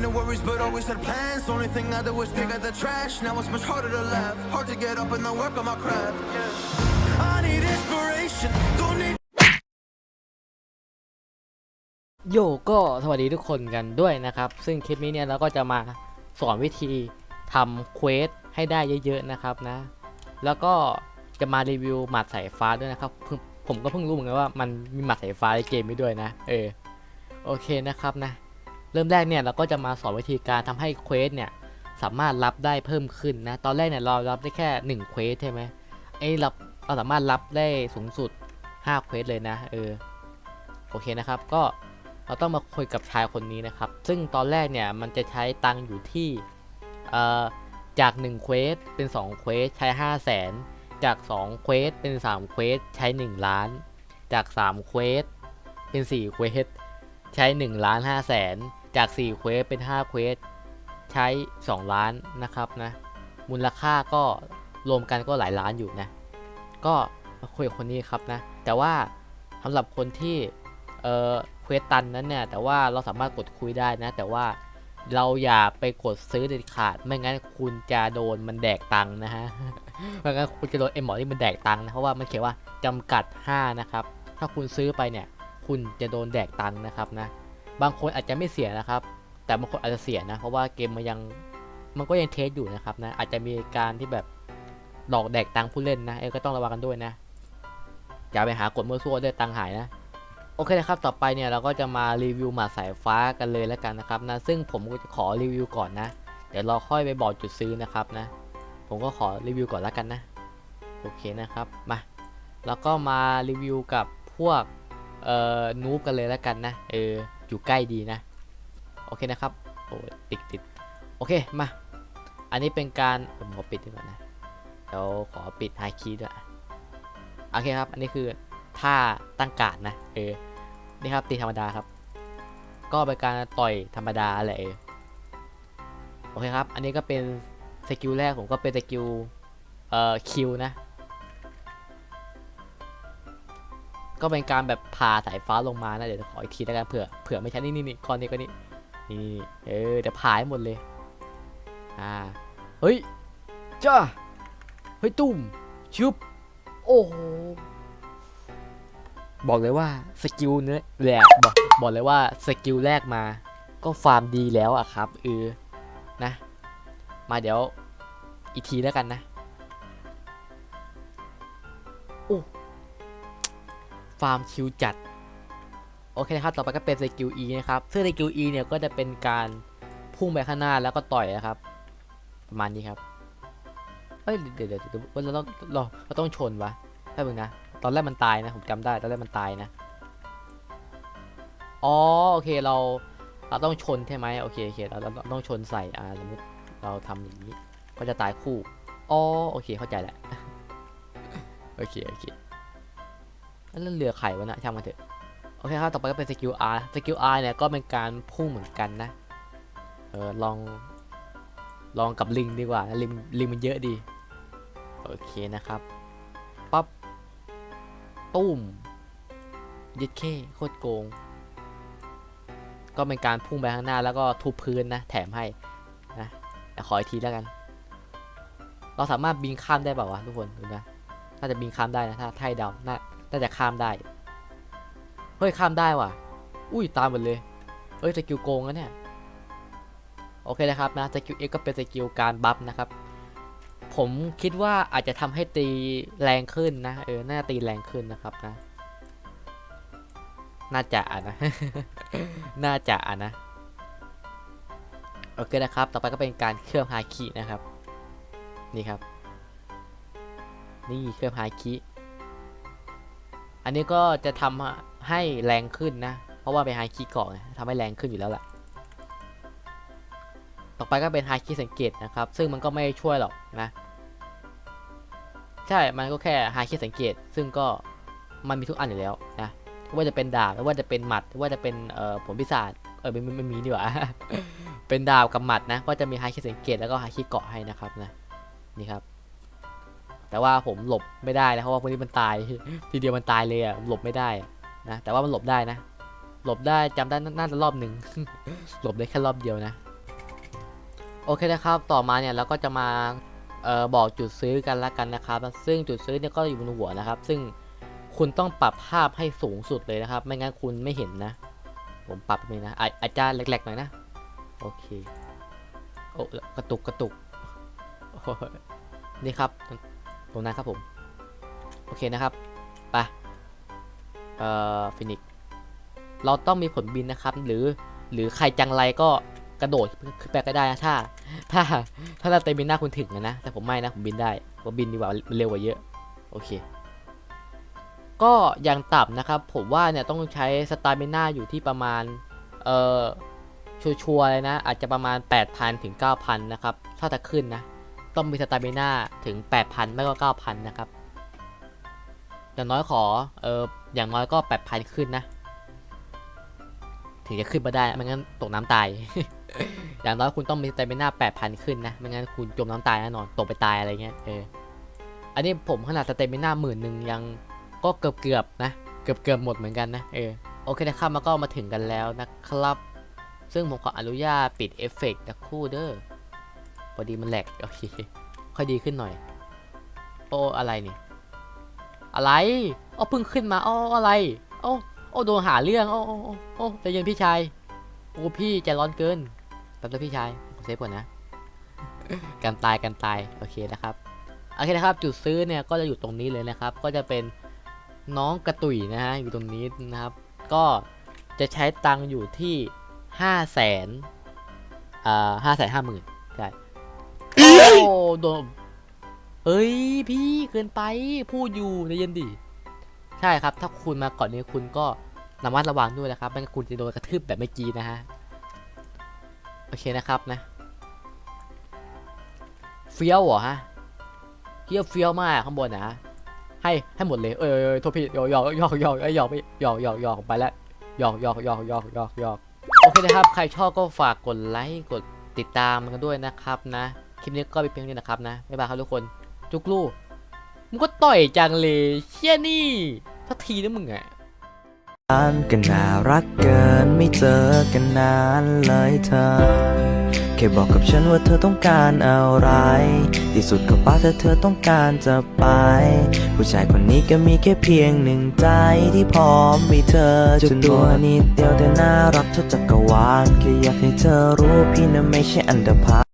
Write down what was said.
no worries, but always had plans. Only thing I did was pick out the trash. Now it's much harder to laugh. Hard to get up and then work on my craft. Yeah. I need inspiration. Don't need โยก็สวัสดีทุกคนกันด้วยนะครับ ซึ่งคลิปนี้เนี่ยเราก็จะมาสอนวิธีทำเควสให้ได้เยอะๆนะครับนะ แล้วก็จะมารีวิวหมัดสายฟ้าด้วยนะครับ ผมก็เพิ่งรู้เหมือนกันว่ามันมีหมัดสายฟ้าในเกมนี้ด้วยนะ เออ โอเคนะครับนะ เริ่มแรกเนี่ยเราก็จะมาสอนวิธีการทำให้เควสเนี่ยสามารถรับได้เพิ่มขึ้นนะ ตอนแรกเนี่ยเรารับได้แค่ 1 เควสใช่ไหมไอ้รับเราสามารถรับได้สูงสุด 5 เควสเลยนะ เออ โอเคนะครับ ก็เราต้องมาคุยกับชายคนนี้นะครับ ซึ่งตอนแรกเนี่ยมันจะใช้ตังค์อยู่ที่ เอ่อ จาก 1 เควสเป็น 2 เควสใช้ 5 0 0แสนจาก 2 เควสเป็น 3 เควสใช้ 1 ล้าน จาก 3 เควสเป็น 4 เควสใช้ 1 ล้าน5แสน จาก4เควสเป็น5เควสใช้ 2 ล้านนะครับนะมูลค่าก็รวมกันก็หลายล้านอยู่นะ ก็คุยกับคนนี้ครับนะ แต่ว่าสำหรับคนที่เออเควสตันนั้นเนี่ย แต่ว่าเราสามารถกดคุยได้นะ แต่ว่าเราอย่าไปกดซื้อเด็ดขาด ไม่งั้นคุณจะโดนมันแดกตังค์นะฮะ ไม่งั้นคุณจะโดนไอหมอที่มันแดกตังค์นะ เพราะว่ามันเขียนว่าจำกัด 5 นะครับ ถ้าคุณซื้อไปเนี่ย คุณจะโดนแดกตังค์นะครับนะ บางคนอาจจะไม่เสียนะครับ แต่บางคนอาจจะเสียนะ เพราะว่าเกมมันยังมันก็ยังเทสอยู่นะครับนะ อาจจะมีการที่แบบหลอกแดกตังผู้เล่นนะ เออก็ต้องระวังกันด้วยนะ อย่าไปหากดมั่วซั่วด้วยตังหายนะ โอเคนะครับ ต่อไปเนี่ยเราก็จะมารีวิวหมาสายฟ้ากันเลยแล้วกันนะครับนะ ซึ่งผมก็จะขอรีวิวก่อนนะ เดี๋ยวเราค่อยไปบอกจุดซื้อนะครับนะ ผมก็ขอรีวิวก่อนแล้วกันนะ โอเคนะครับ มา แล้วก็มารีวิวกับพวกเอ่อนูบกันเลยแล้วกันนะ เออ อยู่ใกล้ดีนะ โอเคนะครับ โอ้ติดติดโอเค มา อันนี้เป็นการผมขอปิดดีกว่านะ เดี๋ยวขอปิดไฮคีด้วย โอเคครับ อันนี้คือท่าตั้งการดนะ เออ นี่ครับตีธรรมดาครับ ก็เป็นการต่อยธรรมดาแหละเออ โอเคครับ อันนี้ก็เป็นสกิลแรกผมก็เป็นสกิลเอ่อคิวนะ ก็เป็นการแบบพาสายฟ้าลงมานะเดี๋ยวขออีกทีแล้วกันเผื่อเผื่อไม่ใช่นี่นี่นี่ก้อนี้ก็นี่นี่เออเดี๋ยวพาให้หมดเลยอ่าเฮ้ยจ้าเฮ้ยตุ้มชุบโอ้โหบอกเลยว่าสกิลเนื้อแหละบอกบอกเลยว่าสกิลแรกมาก็ฟาร์มดีแล้วอะครับเออนะ มาเดี๋ยวอีกทีแล้วกันนะ ฟาร์มคิวจัด โอเคนะครับ ต่อไปก็เป็นสกิล E นะครับ ซึ่งสกิล E เนี่ยก็จะเป็นการพุ่งไปข้างหน้าแล้วก็ต่อยนะครับ ประมาณนี้ครับเอ้ยเดี๋ยวเดี๋ยวเดี๋ยวเราต้องเราเราต้องชนวะแป๊บนึงนะ ตอนแรกมันตายนะ ผมจำได้ ตอนแรกมันตายนะ อ๋อ โอเค เรา เราต้องชนใช่ไหมโอเคโอเค เราเราต้องชนใส่ อ่า สมมติเราทำอย่างนี้ ก็จะตายคู่ อ๋อ โอเค เข้าใจแหล้วโอเค โอเค แล้วเรือไขวะนะช่างมันเถอะโอเคครับต่อไปก็เป็นสกิล R สกิล R เนี่ยก็เป็นการพุ่งเหมือนกันนะเออลองลองกับลิงดีกว่าลิงลิงมันเยอะดีโอเคนะครับปั๊บตุ้มยึดเข้โคตรโกง ก็เป็นการพุ่งไปข้างหน้าแล้วก็ทุบพื้นนะ แถมให้นะแต่ขออีกทีแล้วกัน เราสามารถบินข้ามได้เปล่าวะทุกคนดูนะน่าจะบินข้ามได้นะถ้าไทยเดาน่า น่าจะข้ามได้ เฮ้ยข้ามได้ว่ะ อุ้ยตามหมดเลย เฮ้ยสกิลโกงนะเนี่ย โอเคนะครับนะสกิลเอ็กก็เป็นสกิลการบัฟนะครับ ผมคิดว่าอาจจะทำให้ตีแรงขึ้นนะ เออ น่าตีแรงขึ้นนะครับนะ น่าจะอะนะ น่าจะอะนะ โอเคนะครับ ต่อไปก็เป็นการเคลื่อบฮาคินะครับ นี่ครับ นี่เคลื่อบฮาคิ อันนี้ก็จะทำให้แรงขึ้นนะ เพราะว่าเป็นไฮคิเกาะทำให้แรงขึ้นอยู่แล้วแหละต่อไปก็เป็นไฮคิสังเกตนะครับ ซึ่งมันก็ไม่ช่วยหรอกนะ ใช่ มันก็แค่ไฮคิสังเกต ซึ่งก็มันมีทุกอันอยู่แล้วนะว่าจะเป็นดาบว่าจะเป็นหมัดว่าจะเป็นเอ่อผลพิศาจเออไม่ไม่ไมีดีกว่าเป็นดาบกับหมัดนะ ก็จะมีไฮคิสังเกตแล้วก็ไฮคิเกาะให้นะครับนะนี่ครับ แต่ว่าผมหลบไม่ได้นะเพราะว่าพวกนี้มันตายทีเดียวมันตายเลยอะหลบไม่ได้นะแต่ว่ามันหลบได้นะ หลบได้จำได้น่าจะรอบหนึ่งหลบได้แค่รอบเดียวนะ โอเคนะครับต่อมาเนี่ยเราก็จะมาเอ่อบอกจุดซื้อกันละกันนะครับ ซึ่งจุดซื้อเนี่ยก็อยู่บนหัวนะครับ ซึ่งคุณต้องปรับภาพให้สูงสุดเลยนะครับ ไม่งั้นคุณไม่เห็นนะ ผมปรับไปนะอาอาจารย์เล็กๆหน่อยนะโอเคโอ้กระตุกกระตุกนี่ครับ ตรงนั้นครับผม โอเคนะครับ ไป เอ่อ ฟินิก เราต้องมีผลบินนะครับ หรือ หรือใครจังไรก็กระโดดขึ้นไปก็ได้นะถ้า ถ้า ถ้าเราเตมบินหน้าคุณถึงนะนะ แต่ผมไม่นะ ผมบินได้ ผมบินดีกว่ามันเร็วกว่าเยอะ โอเค ก็อย่างต่ำนะครับ ผมว่าเนี่ยต้องใช้สตาร์มิน่าอยู่ที่ประมาณ เอ่อ ชัวร์ๆเลยนะ อาจจะประมาณ 8,000 ถึง 9,000 นะครับ ถ้าจะขึ้นนะ ต้องมีสตามิน่าถึง 8,000 ไม่ก็ 9,000 นะครับ อย่างน้อยขอ เอออย่างน้อยก็ 8,000 ขึ้นนะ ถึงจะขึ้นมาได้ ไม่งั้นตกน้ำตาย อย่างน้อยคุณต้องมีสตามิน่า8,000 ขึ้นนะ ไม่งั้นคุณจมน้ำตายแน่นอน ตกไปตายอะไรเงี้ย เออ อันนี้ผมขนาดสเตมิน่าหมื่นหนึ่งยังก็เกือบเกือบๆนะ เกือบเกือบๆหมดเหมือนกันนะ เออ โอเคนะครับมาก็มาถึงกันแล้วนะครับ ซึ่งผมขออนุญาตปิดเอฟเฟกต์นะคู่เด้อ พอดีมันแหลกโอเคค่อยดีขึ้นหน่อย โอ้อะไรนี่ อะไรโอ้เพิ่งขึ้นมาโอ้อะไรโอ้โอ้โดนหาเรื่องโอ้โอ้โอ้โอ้ใจเย็นพี่ชายโอ้พี่ใจร้อนเกินแป๊บนึงพี่ชายผมเซฟก่อนนะการตายการตายโอเคนะครับโอเคนะครับ จุดซื้อเนี่ยก็จะอยู่ตรงนี้เลยนะครับ ก็จะเป็นน้องกระตุยนะฮะอยู่ตรงนี้นะครับ ก็จะใช้ตังค์อยู่ที่ห้าแสนอ่าห้าแสนห้าหมื่นใช่ โอ้โดนเอ้ยพี่เกินไปพูดอยู่ในเย็นดิใช่ครับ ถ้าคุณมาก่อนนี้คุณก็ระมัดระวังด้วยนะครับไม่งั้นคุณจะโดนกระทืบแบบเมื่อกี้นะฮะโอเคนะครับนะเฟี้ยวเหรอฮะเฟี้ยวเฟี้ยวมากข้างบนนะฮะให้ให้หมดเลยเออโทษพี่หยอกหยอกหยอกหยอกไอ้ยหยอกไปหยอกหยอกหยอกไปแล้วหยอกหยอกหยอกหยอกหยอกหยอกโอเคนะครับ ใครชอบก็ฝากกดไลค์กดติดตามกันด้วยนะครับนะ คลิปนี้ก็เป็นเพียงนี้นะครับนะบ๊ายบายครับทุกคน จุกลูกมึงก็ต่อยจังเลยเชี่ยนี่สักทีนะมึงอะกันก็น่ารักเกินไม่เจอกันนานเลยเธอ แค่บอกกับฉันว่าเธอต้องการอะไร ที่สุดก็ป้าแต่เธอต้องการจะไป ผู้ชายคนนี้ก็มีแค่เพียงหนึ่งใจที่พร้อมมีเธอจนตัวนิดเดียวแต่น่ารักเท่าจักรวาลแค่อยากให้เธอรู้พี่นั้นไม่ใช่อันดาพา